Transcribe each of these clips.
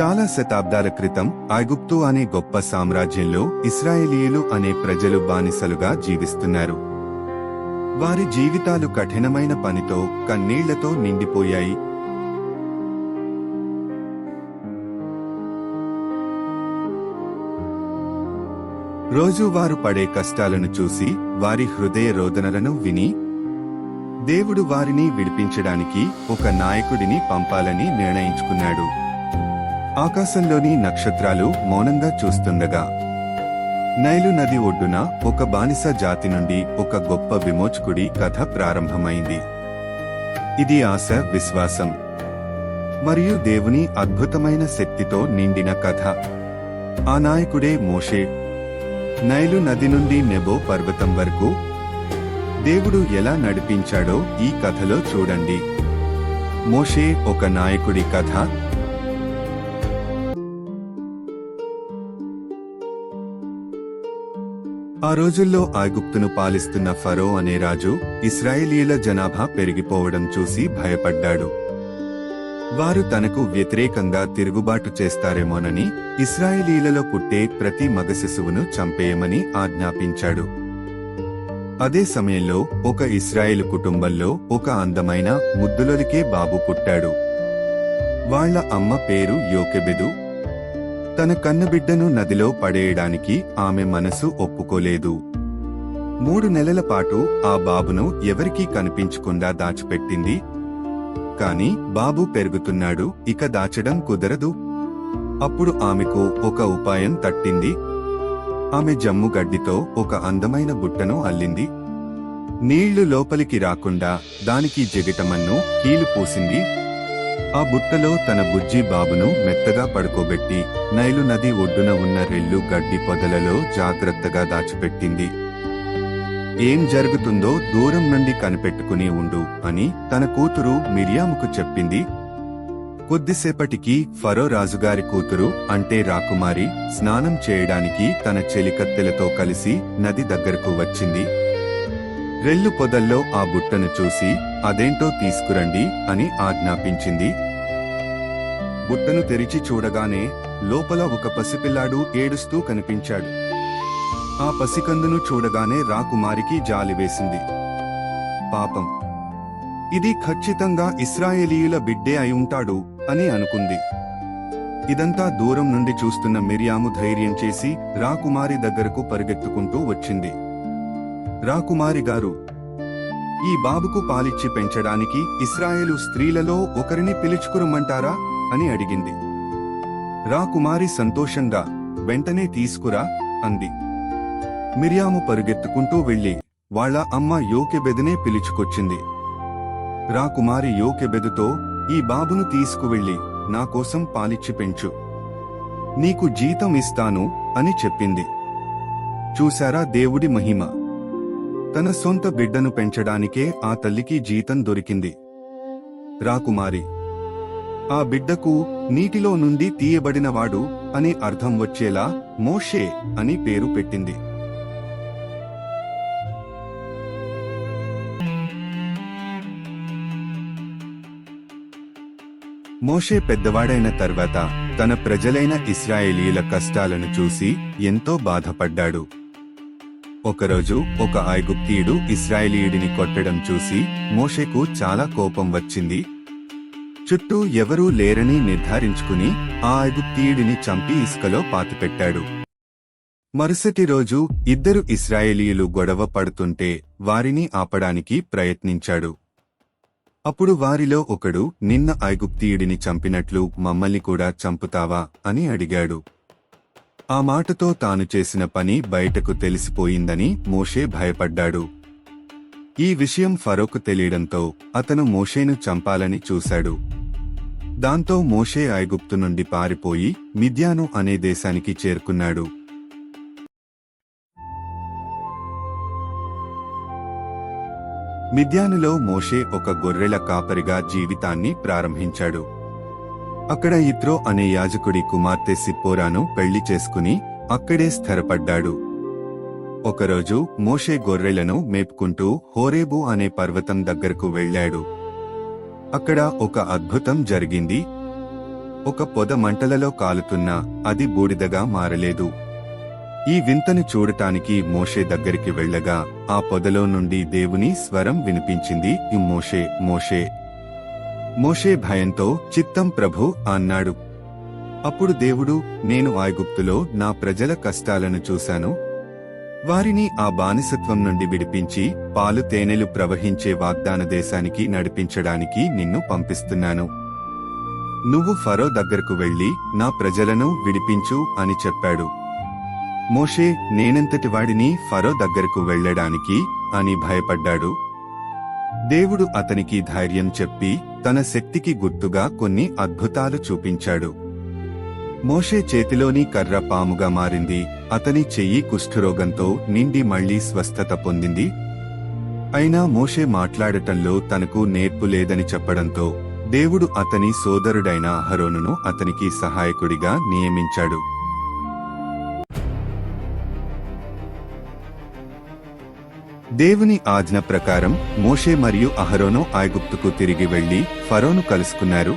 చాలా శతాబ్దాల క్రితం ఐగుప్తు అనే గొప్ప సామ్రాజ్యంలో ఇస్రాయేలీయులు అనే ప్రజలు బానిసలుగా జీవిస్తున్నారు. వారి జీవితాలు కఠినమైన పనితో కన్నీళ్ళతో నిండిపోయాయి. రోజు వారు పడే కష్టాలను చూసి వారి హృదయ రోదనలను విని దేవుడు వారిని విడిపించడానికి ఒక నాయకుడిని పంపాలని నిర్ణయించుకున్నాడు. ఆకాశంలోని నక్షత్రాలు మౌనంగా చూస్తుండగా నైలు నది ఒడ్డున ఒక బానిస జాతి నుండి ఒక గొప్ప విమోచకుడి కథ ప్రారంభమైంది. ఇది ఆశ విశ్వాసం మరియు దేవుని అద్భుతమైన శక్తితో నిండిన కథ. ఆ నాయకుడే మోషే. నైలు నది నుండి నెబో పర్వతం వరకు దేవుడు ఎలా నడిపించాడో ఈ కథలో చూడండి. మోషే ఒక నాయకుడి కథ. ఆ రోజుల్లో ఐగుప్తును పాలిస్తున్న ఫరో అనే రాజు ఇస్రాయేలీల జనాభా పెరిగిపోవడం చూసి భయపడ్డాడు. వారు తనకు వ్యతిరేకంగా తిరుగుబాటు చేస్తారేమోనని ఇస్రాయేలీలలో పుట్టే ప్రతి మగ శిశువును చంపేయమని ఆజ్ఞాపించాడు. అదే సమయంలో ఒక ఇస్రాయేల్ కుటుంబంలో ఒక అందమైన ముద్దులొలికే బాబు పుట్టాడు. వాళ్ళ అమ్మ పేరు యోకెబెదు తన కన్నబిడ్డను నదిలో పడేయడానికి ఆమె మనసు ఒప్పుకోలేదు. మూడు నెలల పాటు ఆ బాబును ఎవరికీ కనిపించకుండా దాచిపెట్టింది. కాని బాబు పెరుగుతున్నాడు ఇక దాచడం కుదరదు. అప్పుడు ఆమెకు ఒక ఉపాయం తట్టింది. ఆమె జమ్ము గడ్డితో ఒక అందమైన బుట్టను అల్లింది. నీళ్ళు లోపలికి రాకుండా దానికి జగటమన్ను కీలు పూసింది ఆ బుట్టలో తన బుజ్జి బాబును మెత్తగా పడుకోబెట్టి నైలు నది ఒడ్డున ఉన్న రెల్లు గడ్డి పొదలలో జాగ్రత్తగా దాచిపెట్టింది. ఏం జరుగుతుందో దూరం నుండి కనిపెట్టుకుని ఉండు అని తన కూతురు మిరియాముకు చెప్పింది. కొద్దిసేపటికి ఫరో రాజుగారి కూతురు అంటే రాకుమారి స్నానం చేయడానికి తన చెలికత్తెలతో కలిసి నది దగ్గరకు వచ్చింది. రెల్లు పొదల్లో ఆ బుట్టను చూసి అదేంటో తీసుకురండి అని ఆజ్ఞాపించింది. బుట్టను తెరిచి చూడగానే లోపల ఒక పసిపిల్లాడు ఏడుస్తూ కనిపించాడు. ఆ పసికందును చూడగానే రాకుమారికి జాలి వేసింది. పాపం. ఇది ఖచ్చితంగా ఇస్రాయేలీయుల బిడ్డే అయి ఉంటాడు అని అనుకుంది. ఇదంతా దూరం నుండి చూస్తున్న మిరియాము ధైర్యం చేసి రాకుమారి దగ్గరకు పరిగెత్తుకుంటూ వచ్చింది. రాకుమారి గారు ఈ బాబుకు పాలిచ్చి పెంచడానికి ఇస్రాయేలు స్త్రీలలో ఒకరిని పిలుచుకురమ్మంటారా? అని అడిగింది. రా కుమారి సంతోషంగా వెంటనే తీసుకురా అంది. మిరియాము పరుగెత్తుకుంటూ వెళ్ళి వాళ్ళ అమ్మ యోకెబెదనే పిలుచుకొచ్చింది. రాకుమారి యోకెబెదుతో ఈ బాబును తీసుకువెళ్ళి నా కోసం పాలిచ్చి పెంచు. నీకు జీతం ఇస్తాను అని చెప్పింది. చూశారా దేవుడి మహిమ. తన సొంత బిడ్డను పెంచడానికే ఆ తల్లికి జీతం దొరికింది. రాకుమారి ఆ బిడ్డకు నీటిలో నుండి తీయబడినవాడు అని అర్థం వచ్చేలా మోషే అని పేరు పెట్టింది. మోషే పెద్దవాడైన తర్వాత తన ప్రజలైన ఇస్రాయేలీల కష్టాలను చూసి ఎంతో బాధపడ్డాడు. ఒకరోజు ఒక ఐగుప్తీయుడు ఇస్రాయేలీయుడిని కొట్టడం చూసి మోషేకు చాలా కోపం వచ్చింది. చుట్టూ ఎవరూ లేరని నిర్ధారించుకుని ఆ ఐగుప్తీయుడిని చంపి ఇసుకలో పాతిపెట్టాడు. మరుసటి రోజు ఇద్దరు ఇస్రాయేలీయులు గొడవ పడుతుంటే వారిని ఆపడానికి ప్రయత్నించాడు. అప్పుడు వారిలో ఒకడు నిన్న ఐగుప్తీయుడిని చంపినట్లు మమ్మల్ని కూడా చంపుతావా? అని అడిగాడు. ఆ మాటతో తాను చేసిన పని బయటకు తెలిసిపోయిందని మోషే భయపడ్డాడు. ఈ విషయం ఫరోక్ తెలియడంతో అతను మోషేను చంపాలని చూశాడు. దాంతో మోషే ఐగుప్తు నుండి పారిపోయి మిద్యాను అనే దేశానికి చేరుకున్నాడు. మిద్యానులో మోషే ఒక గొర్రెల కాపరిగా జీవితాన్ని ప్రారంభించాడు. అక్కడ ఇత్రో అనే యాజకుడి కుమార్తె సిప్పోరాను పెళ్ళి చేసుకుని అక్కడే స్థిరపడ్డాడు. ఒకరోజు మోషే గొర్రెలను మేపుకుంటూ హోరేబు అనే పర్వతం దగ్గరకు వెళ్ళాడు. అక్కడ ఒక అద్భుతం జరిగింది. ఒక పొద మంటలలో కాలుతున్నా అది బూడిదగా మారలేదు. ఈ వింతను చూడటానికి మోషే దగ్గరికి వెళ్ళగా ఆ పొదలో నుండి దేవుని స్వరం వినిపించింది మోషే మోషే మోషే భయంతో చిత్తం ప్రభు అన్నాడు. అప్పుడు దేవుడు నేను ఐగుప్తులో నా ప్రజల కష్టాలను చూశాను. వారిని ఆ బానిసత్వం నుండి విడిపించి పాలు తేనెలు ప్రవహించే వాగ్దాన దేశానికి నడిపించడానికి నిన్ను పంపిస్తున్నాను. నువ్వు ఫరో దగ్గరకు వెళ్ళి నా ప్రజలను విడిపించు అని చెప్పాడు. మోషే నేనంతటి వాడిని ఫరో దగ్గరకు వెళ్ళడానికి అని భయపడ్డాడు. దేవుడు అతనికి ధైర్యం చెప్పి తన శక్తికి గుర్తుగా కొన్ని అద్భుతాలు చూపించాడు. మోషే చేతిలోని కర్ర పాముగా మారింది అతని చెయ్యి కుష్ఠరోగంతో నిండి మళ్ళీ స్వస్థత పొందింది. అయినా మోషే మాట్లాడటంలో తనకు నేర్పు లేదని చెప్పడంతో దేవుడు అతని సోదరుడైన అహరోనును అతనికి సహాయకుడిగా నియమించాడు. దేవుని ఆజ్ఞ ప్రకారం మోషే మరియు అహరోను ఐగుప్తుకు తిరిగి వెళ్ళి ఫరోను కలుసుకున్నారు.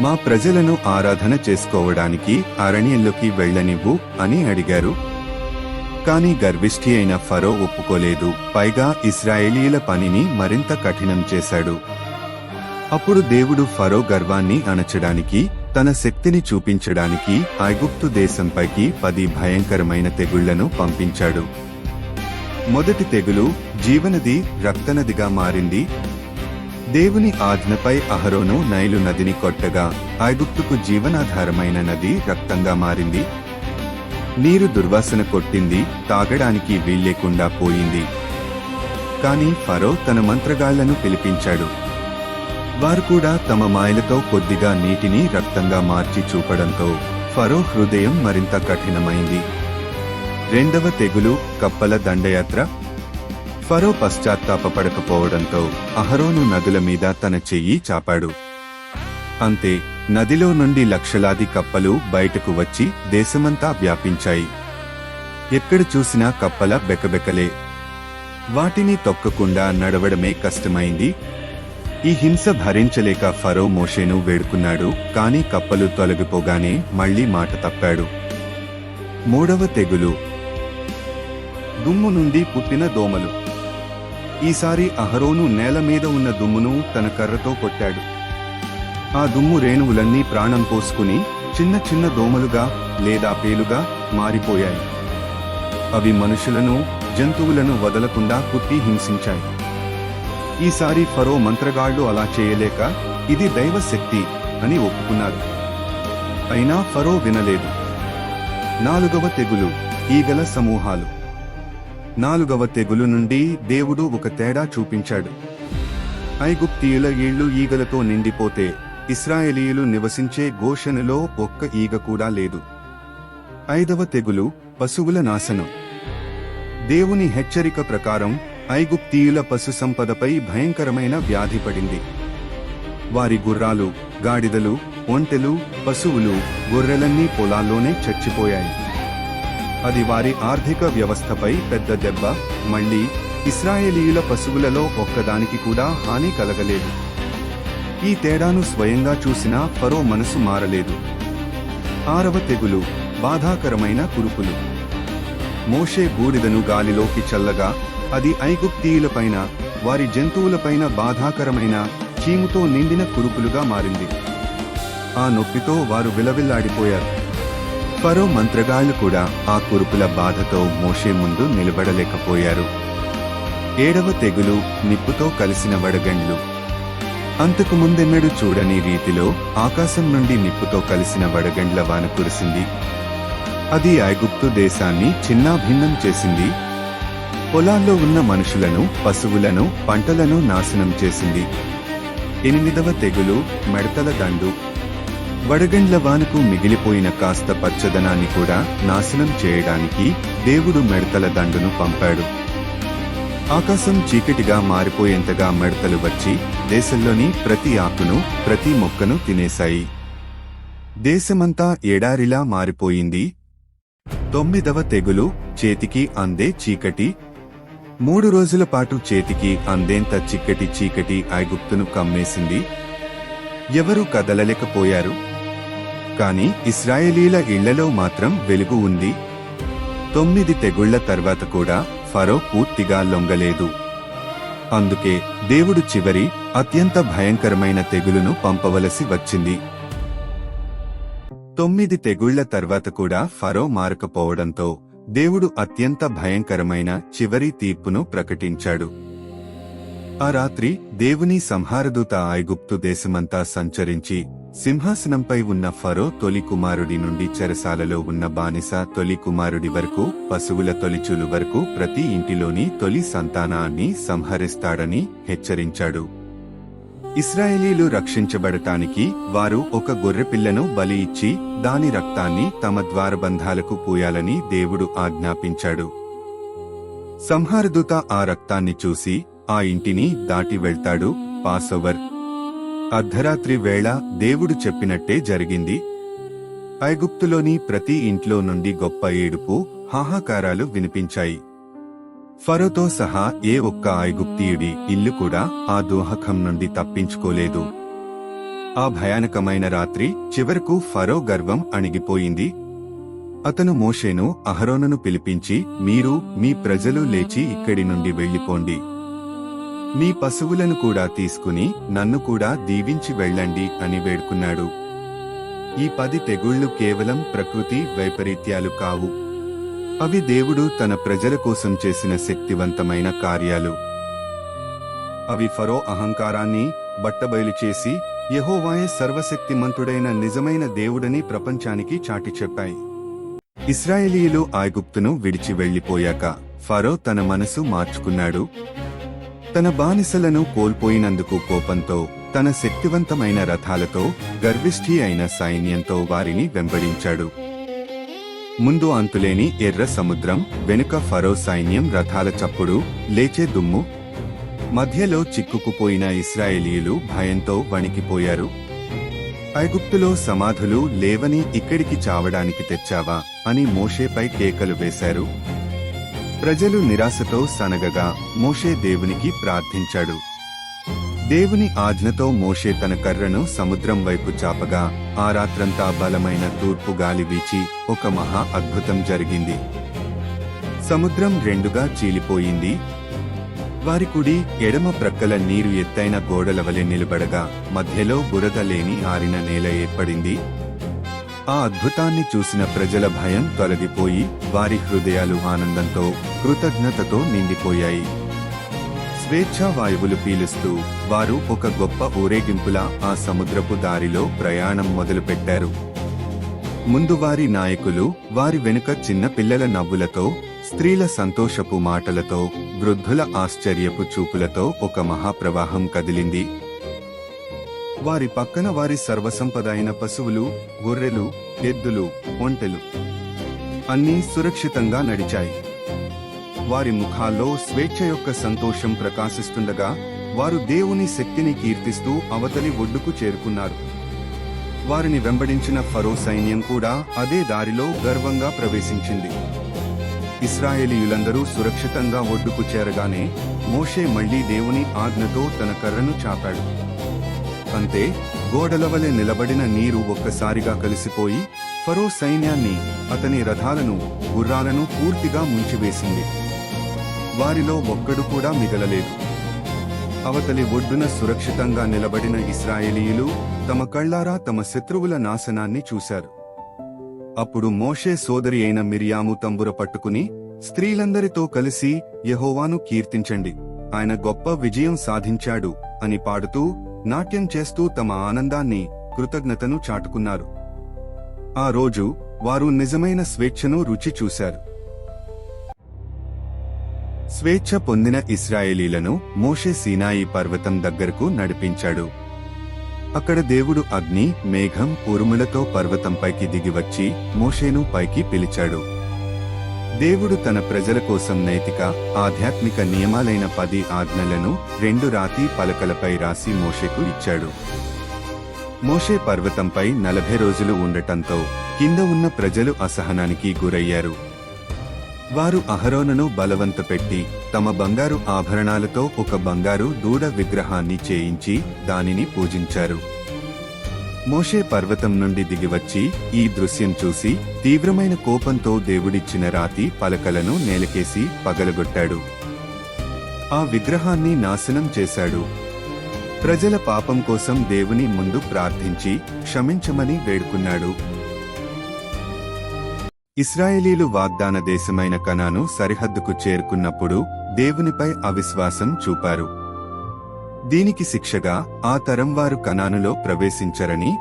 మా ప్రజలను ఆరాధన చేసుకోవడానికి అరణ్యంలోకి వెళ్ళనివ్వు అని అడిగారు. కాని గర్విష్ఠి అయిన ఫరో ఒప్పుకోలేదు. పైగా ఇస్రాయేలీల పనిని మరింత కఠినం చేశాడు. అప్పుడు దేవుడు ఫరో గర్వాన్ని అణచడానికి తన శక్తిని చూపించడానికి ఐగుప్తు దేశంపైకి పది భయంకరమైన తెగుళ్ళను పంపించాడు. మొదటి తెగులు జీవనది రక్తనదిగా మారింది. దేవుని ఆజ్ఞపై అహరోను నైలు నదిని కొట్టగా ఐగుప్తుకు జీవనాధారమైన నది రక్తంగా మారింది. నీరు దుర్వాసన కొట్టింది తాగడానికి వీల్లేకుండా పోయింది. కాని ఫరో తన మంత్రగాళ్ళను పిలిపించాడు. వారు కూడా తమ మాయలతో కొద్దిగా నీటిని రక్తంగా మార్చి చూపడంతో ఫరో హృదయం మరింత కఠినమైంది. రెండవ తెగులు కప్పల దండయాత్ర. ఫరో పశ్చాత్తాపపడకపోవడంతో అహరోను నదుల మీద తన చెయ్యి చాపాడు. అంతే నదిలో నుండి లక్షలాది కప్పలు బయటకు వచ్చి దేశమంతా వ్యాపించాయి. ఎక్కడ చూసినా కప్పల బెకబెకలే. వాటిని తొక్కకుండా నడవడమే కష్టమైంది. ఈ హింస భరించలేక ఫరో మోషేను వేడుకున్నాడు కానీ కప్పలు తొలగిపోగానే మళ్ళీ మాట తప్పాడు. మూడవ తెగులు దుమ్ము నుండి పుట్టిన దోమలు. ఈసారి అహరోను నేల మీద ఉన్న దుమ్మును తన కర్రతో కొట్టాడు. ఆ దుమ్ము రేణువులన్నీ ప్రాణం పోసుకుని చిన్న చిన్న దోమలుగా లేదా పేలుగా మారిపోయాయి. అవి మనుషులను జంతువులను వదలకుండా కుట్టి హింసించాయి. ఈసారి ఫరో మంత్రగాళ్ళు అలా చేయలేక ఇది దైవ శక్తి అని ఒప్పుకున్నారు. అయినా ఫరో వినలేదు. నాలుగవ తెగులు ఈగల సమూహాలు. నాలుగవ తెగులు నుండి దేవుడు ఒక తేడా చూపించాడు. ఐగుప్తీయుల ఇళ్ళు ఈగలతో నిండిపోతే ఇస్రాయేలీయులు నివసించే ఘోషణలో ఒక్క ఈగ కూడా లేదు. ఐదవ తెగులు పశువుల నాశనం. దేవుని హెచ్చరిక ప్రకారం ఐగుప్తీయుల పశు సంపదపై భయంకరమైన వ్యాధి పడింది. వారి గుర్రాలు గాడిదలు ఒంటెలు పశువులు గొర్రెలన్నీ పొలాల్లోనే చచ్చిపోయాయి. అది వారి ఆర్థిక వ్యవస్థపై పెద్ద దెబ్బ మళ్ళీ ఇస్రాయేలీయుల పశువులలో ఒక్కదానికి కూడా హాని కలగలేదు. ఈ తేడాను స్వయంగా చూసిన ఫరో మనసు మారలేదు. ఆరవ తెగులు బాధాకరమైన కురుపులు. మోషే బూడిదను గాలిలోకి చల్లగా అది ఐగుప్తీయులపైన వారి జంతువులపైన బాధాకరమైన చీముతో నిండిన కురుపులుగా మారింది. ఆ నొప్పితో వారు విలవిల్లాడిపోయారు. ఫరో మంత్రగాళ్ళు కూడా ఆ కురుపుల బాధతో మోషే ముందు నిలబడలేకపోయారు. ఏడవ తెగులు నిప్పుతో కలిసిన వడగండ్లు. అంతకు ముందెన్నడూ చూడని రీతిలో ఆకాశం నుండి నిప్పుతో కలిసిన వడగండ్ల వాన కురిసింది. అది ఐగుప్తు దేశాన్ని చిన్నాభిన్నం చేసింది. పొలాల్లో ఉన్న మనుషులను పశువులను పంటలను నాశనం చేసింది. ఎనిమిదవ తెగులు మెడతల దండు. వడగండ్ల వానకు మిగిలిపోయిన కాస్త పచ్చదనాన్ని కూడా నాశనం చేయడానికి దేవుడు మెడతల దండును పంపాడు. ఆకాశం చీకటిగా మారిపోయేంతగా మెడతలు వచ్చి దేశంలోని ప్రతి ఆకును ప్రతి మొక్కను తినేశాయి. దేశమంతా ఎడారిలా మారిపోయింది. తొమ్మిదవ తెగులు చేతికి అందే చీకటి. మూడు రోజుల పాటు చేతికి అందేంత చిక్కటి చీకటి ఐగుప్తును కమ్మేసింది. ఎవరూ కదలలేకపోయారు? కానీ ఇస్రాయేలీల ఇళ్ళలో మాత్రం వెలుగు ఉంది. తొమ్మిది తెగుళ్ళ తర్వాత కూడా ఫరో పూర్తిగా లొంగలేదు. అందుకే దేవుడు చివరి అత్యంత భయంకరమైన తెగులును పంపవలసి వచ్చింది. తొమ్మిది తెగుళ్ళ తర్వాత కూడా ఫరో మారకపోవడంతో దేవుడు అత్యంత భయంకరమైన చివరి తీర్పును ప్రకటించాడు. ఆ రాత్రి దేవుని సంహారదూత ఐగుప్తు దేశమంతా సంచరించి సింహాసనంపై ఉన్న ఫరో తొలి కుమారుడి నుండి చెరసాలలో ఉన్న బానిస తొలి కుమారుడి వరకు పశువుల తొలిచూలు వరకు ప్రతి ఇంటిలోని తొలి సంతానాన్ని సంహరిస్తాడని హెచ్చరించాడు. ఇస్రాయేలీలు రక్షించబడటానికి వారు ఒక గొర్రెపిల్లను బలి ఇచ్చి దాని రక్తాన్ని తమ ద్వారబంధాలకు పూయాలని దేవుడు ఆజ్ఞాపించాడు. సంహారదూత ఆ రక్తాన్ని చూసి ఆ ఇంటిని దాటి వెళ్తాడు పాసోవర్ అర్ధరాత్రి వేళ దేవుడు చెప్పినట్టే జరిగింది. ఐగుప్తులోని ప్రతి ఇంట్లో నుండి గొప్ప ఏడుపు హాహాకారాలు వినిపించాయి. ఫరోతో సహా ఏ ఒక్క ఐగుప్తీయుడి ఇల్లు కూడా ఆ దోహకం నుండి తప్పించుకోలేదు. ఆ భయానకమైన రాత్రి చివరకు ఫరో గర్వం అణిగిపోయింది. అతను మోషేను అహరోనను పిలిపించి మీరు మీ ప్రజలు లేచి ఇక్కడి నుండి వెళ్ళిపోండి. మీ పశువులను కూడా తీసుకుని నన్ను కూడా దీవించి వెళ్ళండి అని వేడుకున్నాడు. ఈ పది తెగుళ్ళు కేవలం ప్రకృతి వైపరీత్యాలు కావు. అవి దేవుడు తన ప్రజల కోసం చేసిన శక్తివంతమైన కార్యాలు. అవి ఫరో అహంకారాన్ని బట్టబయలు చేసి యహోవాయే సర్వశక్తిమంతుడైన నిజమైన దేవుడని ప్రపంచానికి చాటి చెప్పాయి. ఇస్రాయేలీయులు ఐగుప్తును విడిచి వెళ్ళిపోయాక ఫరో తన మనసు మార్చుకున్నాడు. తన బానిసలను కోల్పోయినందుకు కోపంతో తన శక్తివంతమైన రథాలతో గర్విష్ఠి అయిన సైన్యంతో వారిని వెంబడించాడు. ముందు అంతులేని ఎర్ర సముద్రం వెనుక ఫరో సైన్యం రథాల చప్పుడు లేచే దుమ్ము మధ్యలో చిక్కుకుపోయిన ఇస్రాయేలీలు భయంతో వణికిపోయారు. ఐగుప్తులో సమాధులు లేవని ఇక్కడికి చావడానికి తెచ్చావా అని మోషేపై కేకలు వేశారు. ప్రజలు నిరాశతో సనగగా మోషే దేవునికి ప్రార్థించాడు. దేవుని ఆజ్ఞతో మోషే తన కర్రను సముద్రం వైపు చాపగా ఆ రాత్రంతా బలమైన తూర్పు గాలి వీచి ఒక మహా అద్భుతం జరిగింది. సముద్రం రెండుగా చీలిపోయింది. వారి కుడి ఎడమ ప్రక్కల నీరు ఎత్తైన గోడల వలె నిలబడగా మధ్యలో బురద లేని ఆరిన నేల ఏర్పడింది. ఆ అద్భుతాన్ని చూసిన ప్రజల భయం తొలగిపోయి వారి హృదయాలు ఆనందంతో కృతజ్ఞతతో నిండిపోయాయి. స్వేచ్ఛా వాయువులు పీలుస్తూ వారు ఒక గొప్ప ఊరేగింపులా ఆ సముద్రపు దారిలో ప్రయాణం మొదలుపెట్టారు. ముందు వారి నాయకులు వారి వెనుక చిన్న పిల్లల నవ్వులతో స్త్రీల సంతోషపు మాటలతో వృద్ధుల ఆశ్చర్యపు చూపులతో ఒక మహాప్రవాహం కదిలింది. వారి పక్కన వారి సర్వసంపద అయిన పశువులు గొర్రెలు ఎద్దులు ఒంటెలు అన్నీ సురక్షితంగా నడిచాయి. వారి ముఖాల్లో స్వేచ్ఛ యొక్క సంతోషం ప్రకాశిస్తుండగా వారు దేవుని శక్తిని కీర్తిస్తూ అవతలి ఒడ్డుకు చేరుకున్నారు. వారిని వెంబడించిన ఫరో సైన్యం కూడా అదే దారిలో గర్వంగా ప్రవేశించింది. ఇస్రాయేలీయులందరూ సురక్షితంగా ఒడ్డుకు చేరగానే మోషే మళ్ళీ దేవుని ఆజ్ఞతో తన కర్రను చాపాడు. అంతే గోడలవలె నిలబడిన నీరు ఒక్కసారిగా కలిసిపోయి ఫరో సైన్యాన్ని అతని రథాలను గుర్రాలను పూర్తిగా ముంచివేసింది. వారిలో ఒక్కడు కూడా మిగలలేదు. అవతలి ఒడ్డున సురక్షితంగా నిలబడిన ఇస్రాయేలీయులు తమ కళ్ళారా తమ శత్రువుల నాశనాన్ని చూశారు. అప్పుడు మోషే సోదరి అయిన మిరియాము తంబుర పట్టుకుని స్త్రీలందరితో కలిసి యెహోవాను కీర్తించండి. ఆయన గొప్ప విజయం సాధించాడు అని పాడుతూ నాట్యం చేస్తూ తమ ఆనందాన్ని కృతజ్ఞతను చాటుకున్నారు. ఆ రోజు వారు నిజమైన స్వేచ్ఛను రుచి చూశారు. స్వేచ్ఛ పొందిన ఇస్రాయేలీలను మోషే సీనాయి పర్వతం దగ్గరకు నడిపించాడు. అక్కడ దేవుడు అగ్ని మేఘం ఉరుములతో పర్వతంపైకి దిగివచ్చి మోషేను పైకి పిలిచాడు. దేవుడు తన ప్రజల కోసం నైతిక ఆధ్యాత్మిక నియమాలైన పది ఆజ్ఞలను రెండు రాతి పలకలపై రాసి మోషేకు ఇచ్చాడు. మోషే పర్వతంపై నలభై రోజులు ఉండటంతో కింద ఉన్న ప్రజలు అసహనానికి గురయ్యారు. వారు అహరోనను బలవంతపెట్టి తమ బంగారు ఆభరణాలతో ఒక బంగారు దూడ విగ్రహాన్ని చేయించి దానిని పూజించారు. మోషే పర్వతం నుండి దిగివచ్చి ఈ దృశ్యం చూసి తీవ్రమైన కోపంతో దేవుడిచ్చిన రాతి పలకలను నేలకేసి పగలగొట్టాడు. ఆ విగ్రహాన్ని నాశనం చేశాడు. ప్రజల పాపం కోసం దేవుని ముందు ప్రార్థించి క్షమించమని వేడుకున్నాడు. ఇస్రాయేలీలు వాగ్దాన దేశమైన కనాను సరిహద్దుకు చేరుకున్నప్పుడు దేవునిపై అవిశ్వాసం చూపారు. దీనికి శిక్షగా ఆ తరం వారు కనానులో ప్రవేశించరని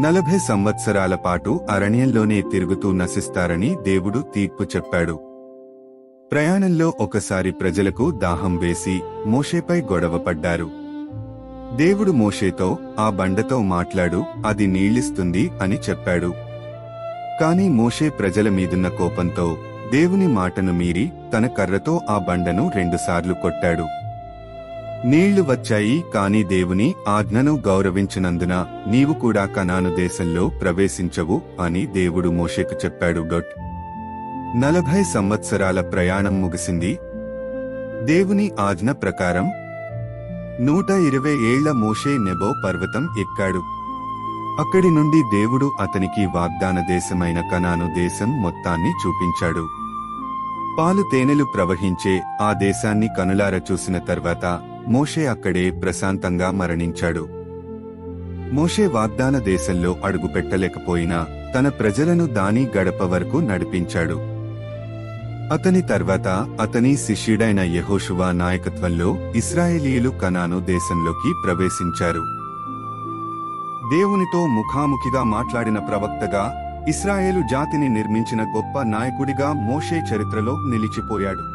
నలభై సంవత్సరాల పాటు అరణ్యంలోనే తిరుగుతూ నశిస్తారని దేవుడు తీర్పు చెప్పాడు. ప్రయాణంలో ఒకసారి ప్రజలకు దాహం వేసి మోషేపై గొడవపడ్డారు దేవుడు మోషేతో ఆ బండతో మాట్లాడు అది నీళ్ళిస్తుంది అని చెప్పాడు. కాని మోషే ప్రజల మీదున్న కోపంతో దేవుని మాటను మీరి తన కర్రతో ఆ బండను రెండుసార్లు కొట్టాడు. నీళ్ళు వచ్చాయి కాని దేవుని ఆజ్ఞను గౌరవించినందున నీవు కూడా కనాను దేశంలో ప్రవేశించవు అని దేవుడు మోషేకు చెప్పాడు. డొట్ నలభై సంవత్సరాల ప్రయాణం ముగిసింది. దేవుని ఆజ్ఞ ప్రకారం నూట ఇరవై ఏళ్ళ మోషే నెబో పర్వతం ఎక్కాడు. అక్కడి నుండి దేవుడు అతనికి వాగ్దాన దేశమైన కనాను దేశం మొత్తాన్ని చూపించాడు. పాలు తేనెలు ప్రవహించే ఆ దేశాన్ని కనులార చూసిన తర్వాత మోషే అక్కడే ప్రశాంతంగా మరణించాడు. మోషే వాగ్దాన దేశంలో అడుగుపెట్టలేకపోయినా తన ప్రజలను దాని గడప వరకు నడిపించాడు. అతని తర్వాత అతని శిష్యుడైన యహోషువా నాయకత్వంలో ఇస్రాయేలీయులు కనాను దేశంలోకి ప్రవేశించారు. దేవునితో ముఖాముఖిగా మాట్లాడిన ప్రవక్తగా ఇస్రాయేలు జాతిని నిర్మించిన గొప్ప నాయకుడిగా మోషే చరిత్రలో నిలిచిపోయాడు.